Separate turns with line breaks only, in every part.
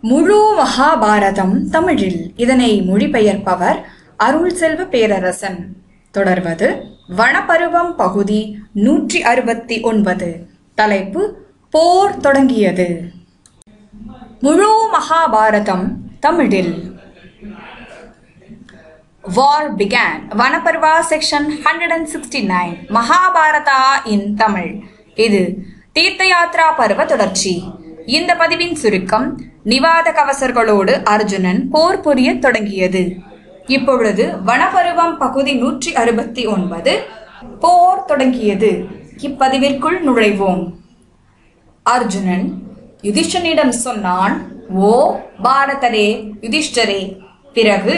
முழு மகாபாரதம் தமிழில் இதனை மொழிபெயர்ப்பவர் அருள் செல்வ பேரரசன். தொடர்வது வனப்பருவம் பகுதி நூற்றி அறுபத்தி ஒன்பது. தலைப்பு போர் தொடங்கியது. முழு மகாபாரதம் தமிழில். War began. Vanaparva section 169. Mahabharata in Tamil. இது தீர்த்த யாத்ரா பருவ தொடர்ச்சி. இந்த பதிவின் சுருக்கம் நிவாத கவசர்களோடு அர்ஜுனன் போர் புரிய தொடங்கியது. இப்பொழுது வனப்பருவம் பகுதி நூற்றி அறுபத்தி ஒன்பது போர் தொடங்கியது. இப்பதிவிற்குள் நுழைவோம். அர்ஜுனன் யுதிஷ்டனிடம் சொன்னான் ஓ பாரதரே யுதிஷ்டரே பிறகு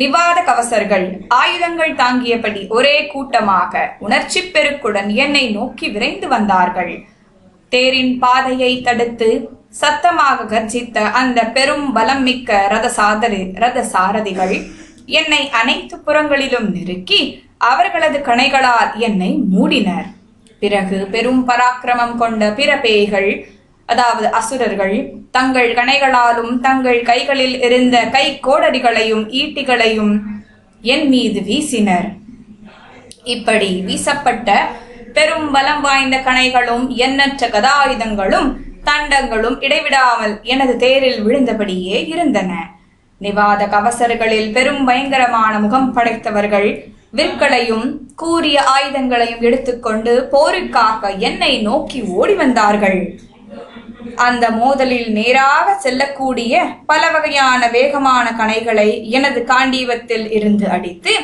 நிவாத கவசர்கள் ஆயுதங்கள் தாங்கியபடி ஒரே கூட்டமாக உணர்ச்சி பெருக்குடன் என்னை நோக்கி விரைந்து வந்தார்கள். தேரின் பாதையை தடுத்து சத்தமாக கர்ஜித்த அந்த பெரும் பலம் மிக்க ரத சாதரி ரத சாரதிகள் என்னை அனைத்து புறங்களிலும் நெருக்கி அவர்களது கணைகளால் என்னை மூடினர். பிறகு பெரும் பராக்கிரமம் கொண்ட பிற பேய்கள் அதாவது அசுரர்கள் தங்கள் கணைகளாலும் தங்கள் கைகளில் இருந்த கை கோடரிகளையும் ஈட்டிகளையும் என் மீது வீசினர். இப்படி வீசப்பட்ட பெரும் பலம் வாய்ந்த கணைகளும் எண்ணற்ற கதாயுதங்களும் தண்டங்களும் இடைவிடாமல் எனது தேரில் விழுந்தபடியே இருந்தன. நிவாத கவசர்களில் பெரும் பயங்கரமான முகம் படைத்தவர்கள் விற்களையும் கூறிய ஆயுதங்களையும் எடுத்துக்கொண்டு போருக்காக என்னை நோக்கி ஓடி வந்தார்கள். அந்த மோதலில் நேராக செல்லக்கூடிய பல வகையான வேகமான கணைகளை எனது காண்டீவத்தில் இருந்து அடித்து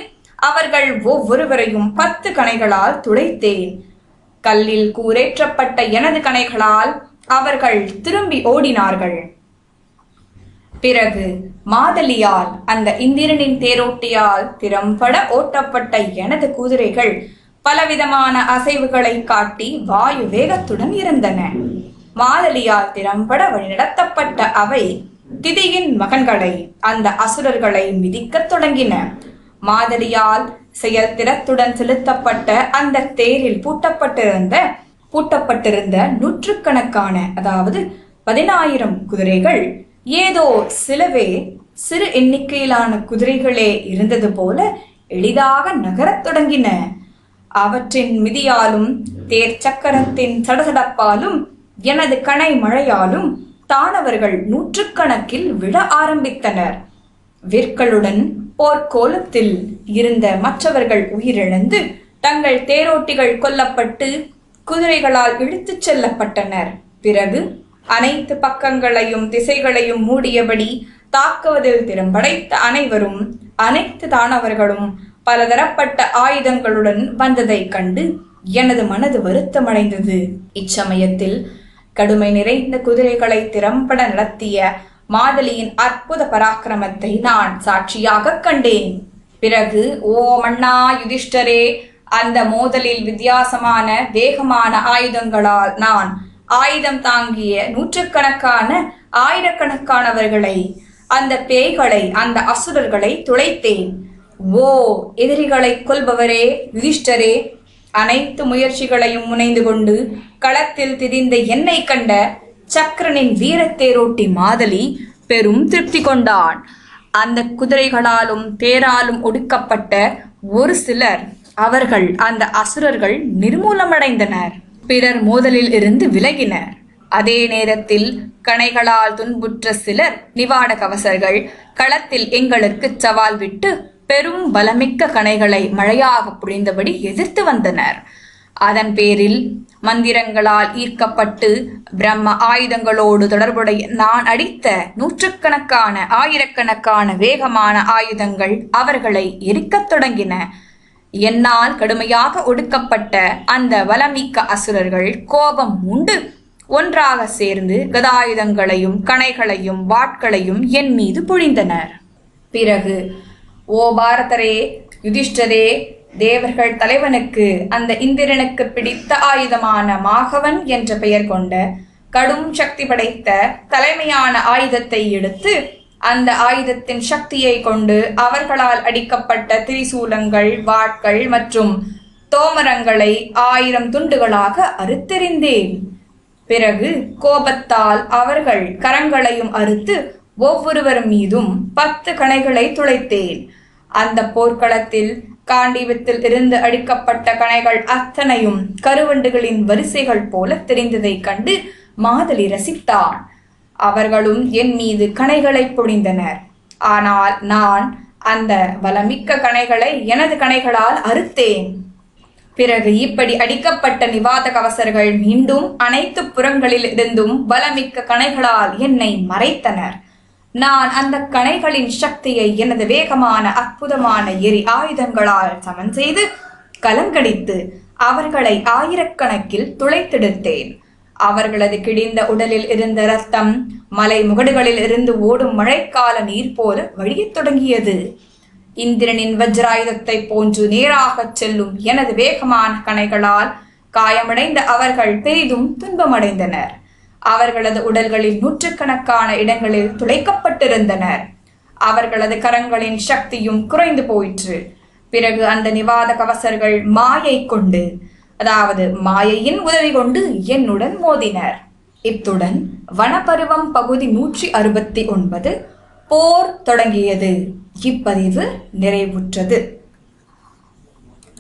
அவர்கள் ஒவ்வொருவரையும் பத்து கணைகளால் துடைத்தேன். கல்லில் கூரேற்றப்பட்ட எனது கணைகளால் அவர்கள் திரும்பி ஓடினார்கள். பிறகு மாதலியால் அந்த இந்திரனின் தேரோட்டியால் திறம்பட ஓட்டப்பட்ட எனது குதிரைகள் பலவிதமான அசைவுகளை காட்டி வாயு வேகத்துடன் இருந்தன. மாதலியால் திறம்பட வழிநடத்தப்பட்ட அவை திதியின் மகன்களை அந்த அசுரர்களை மிதிக்கத் தொடங்கின. மாதலியால் செயல்திறத்துடன் செலுத்தப்பட்ட அந்த தேரில் பூட்டப்பட்டிருந்த பூட்டப்பட்டிருந்த நூற்றுக்கணக்கான அதாவது பதினாயிரம் குதிரைகள். ஏதோ சிலவே சிறு எண்ணிக்கையிலான குதிரைகளே இருந்தது போல எளிதாக நகரத் தொடங்கின. அவற்றின் மிதியாலும் தேர் சக்கரத்தின் சடசடப்பாலும் எனது கணை மழையாலும் தானவர்கள் நூற்றுக்கணக்கில் விழ ஆரம்பித்தனர். விற்களுடன் போர்க்கோலத்தில் இருந்த மற்றவர்கள் உயிரிழந்து தங்கள் தேரோட்டிகள் கொல்லப்பட்டு குதிரைகளால் இழுத்துச் செல்லப்பட்டனர். பிறகு அனைத்து பக்கங்களையும் திசைகளையும் மூடியபடி தாக்குவதில் திறம்படைத்த அனைவரும் அனைத்து தானவர்களும் பலதரப்பட்ட ஆயுதங்களுடன் வந்ததைக் கண்டு எனது மனது வருத்தமடைந்தது. இச்சமயத்தில் கடுமை நிறைந்த குதிரைகளை திறம்பட நடத்திய மாதலியின் அற்புத பராக்கிரமத்தை நான் சாட்சியாக கண்டேன். பிறகு ஓ மன்னா யுதிஷ்டரே அந்த மோதலில் வித்தியாசமான வேகமான ஆயுதங்களால் நான் ஆயுதம் தாங்கிய நூற்றுக்கணக்கான ஆயிரக்கணக்கானவர்களை அந்த பேய்களை அந்த அசுரர்களை துளைத்தேன். ஓ எதிரிகளை கொல்பவரே யுதிஷ்டரே அனைத்து முயற்சிகளையும் முனைந்து கொண்டு களத்தில் திரிந்த என்னை கண்ட சக்கரனின் வீரத்தேரோட்டி மாதலி பெரும் திருப்தி கொண்டான். அந்த குதிரைகளாலும் தேராலும் ஒடுக்கப்பட்ட ஒரு சிலர் அவர்கள் அந்த அசுரர்கள் நிர்மூலமடைந்தனர். பிறர் மோதலில் இருந்து விலகினர். அதே நேரத்தில் கணைகளால் துன்புற்ற சிலர் நிவாட கவசர்கள் களத்தில் எங்களுக்கு சவால் விட்டு பெரும் பலமிக்க கணைகளை மழையாக புழிந்தபடி எதிர்த்து வந்தனர். அதன் பேரில் மந்திரங்களால் ஈர்க்கப்பட்டு பிரம்ம ஆயுதங்களோடு தொடர்புடைய நான் அடித்த நூற்றுக்கணக்கான ஆயிரக்கணக்கான வேகமான ஆயுதங்கள் அவர்களை எரிக்கத் தொடங்கின. என்னால் கடுமையாக ஒடுக்கப்பட்ட அந்த வலமிக்க அசுரர்கள் கோபம் உண்டு. ஒன்றாக சேர்ந்து கதாயுதங்களையும் கணைகளையும் வாட்களையும் என் மீது பொழிந்தனர். பிறகு ஓ பாரதரே யுதிஷ்டரே தேவர்கள் தலைவனுக்கு அந்த இந்திரனுக்கு பிடித்த ஆயுதமான மாகவன் என்ற பெயர் கொண்ட கடும் சக்தி படைத்த தலைமையான ஆயுதத்தை எடுத்து அந்த ஆயுதத்தின் சக்தியை கொண்டு அவர்களால் அடிக்கப்பட்ட திரிசூலங்கள் வாட்கள் மற்றும் தோமரங்களை ஆயிரம் துண்டுகளாக அறுத்தெறிந்தேன். பிறகு கோபத்தால் அவர்கள் கரங்களையும் அறுத்து ஒவ்வொருவர் மீதும் பத்து கணைகளை துளைத்தேன். அந்த போர்க்களத்தில் காண்டிவத்தில் இருந்து அடிக்கப்பட்ட கணைகள் அத்தனையும் கருவண்டுகளின் வரிசைகள் போல தெரிந்ததைக் கண்டு மாதலி ரசித்தான். அவர்களும் என் மீது கணைகளை பொழிந்தனர். ஆனால் நான் அந்த வளமிக்க கணைகளை எனது கணைகளால் அறுத்தேன். பிறகு இப்படி அடிக்கப்பட்ட நிவாத கவசர்கள் மீண்டும் அனைத்து புறங்களில் இருந்தும் பலமிக்க கணைகளால் என்னை மறைத்தனர். நான் அந்த கணைகளின் சக்தியை எனது வேகமான அற்புதமான எரி ஆயுதங்களால் சமன் செய்து கலங்கடித்து அவர்களை ஆயிரக்கணக்கில் துளைத்தெடுத்தேன். அவர்களது கிடிந்த உடலில் இருந்த ரத்தம் மலை முகடுகளில் இருந்து ஓடும் மழைக்கால நீர் போல வழியத் தொடங்கியது. இந்திரனின் வஜ்ராயுதத்தை போன்று நேராகச் செல்லும் எனது வேகமான கணைகளால் காயமடைந்த அவர்கள் பெரிதும் துன்பமடைந்தனர். அவர்களது உடல்களில் நூற்றுக்கணக்கான இடங்களில் துளைக்கப்பட்டிருந்தனர். அவர்களது கரங்களின் சக்தியும் குறைந்து போயிற்று. பிறகு அந்த நிவாத கவசர்கள் மாயை கொண்டு அதாவது மாயையின் உதவி கொண்டு என்னுடன் மோதினர். இத்துடன் வனப்பருவம் பகுதி நூற்றி அறுபத்தி ஒன்பது போர் தொடங்கியது. இப்பதிவு நிறைவுற்றது.